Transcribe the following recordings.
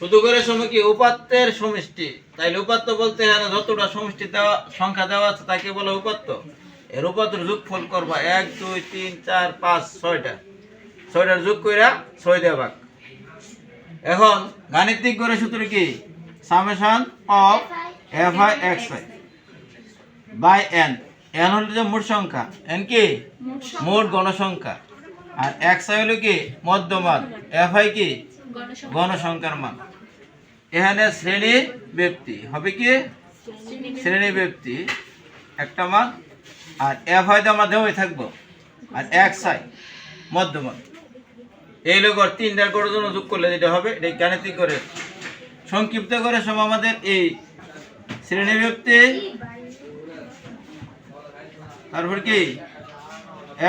শুধু করে সময় কি উপাত্তের সমষ্টি। তাইলে উপাত্ত বলতে হ্যাঁ যতটা সমষ্টি দেওয়া সংখ্যা দেওয়া আছে তাকে বলে উপাত্ত। এর উপাত্তর যোগফল করবা এক দুই তিন চার পাঁচ ছয়টা। ছয়টার যোগ কইরা ছয় দেওয়া ভাগ এখন গাণিতিক করে সূত্র কি? Summation of F I X I by N. N হল যে মোট সংখ্যা। এন কি? মোট গণসংখ্যা। আর এক্স আই হলো কি? মধ্যমান। এফ আই কি? গণসংখ্যার মান। এখানে শ্রেণি ব্যক্তি, হবে কি? শ্রেণি ব্যক্তি, একটা মান, আর এফ হয়তো দেওয়াই থাকব। আর এক্স আই মধ্যমান। এই লোক আর তিনটার করে জন্য যোগ করলে যেটা হবে, এটা গাণিতিক করে, সংক্ষিপ্ত করে সব আমাদের এই শ্রেণি ব্যক্তি। তারপর কি?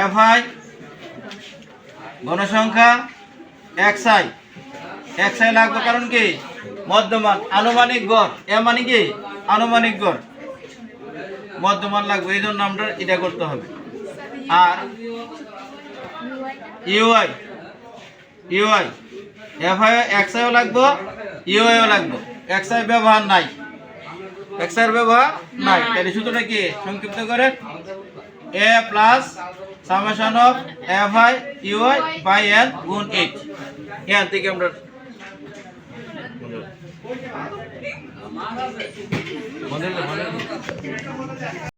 এফ আই গণসংখ্যা এক্স আই এক্স আই লাগবে কারণ কি? মধ্যমান আনুমানিক গড়। এ মানে কি? আনুমানিক গড়। মধ্যমান লাগবে, এই জন্য আমরা এটা করতে হবে। আর UI. UI. F I X আইও লাগবো, ইউআইও লাগবো। এক্স আই ব্যবহার নাই। এক্স আই ব্যবহার নাই। তাহলে সূত্রটা কি? সংক্ষিপ্ত করে। A plus summation of F I UI by N গুণ এইট। এখান থেকে আমরা মনে হলো, মনে হলো।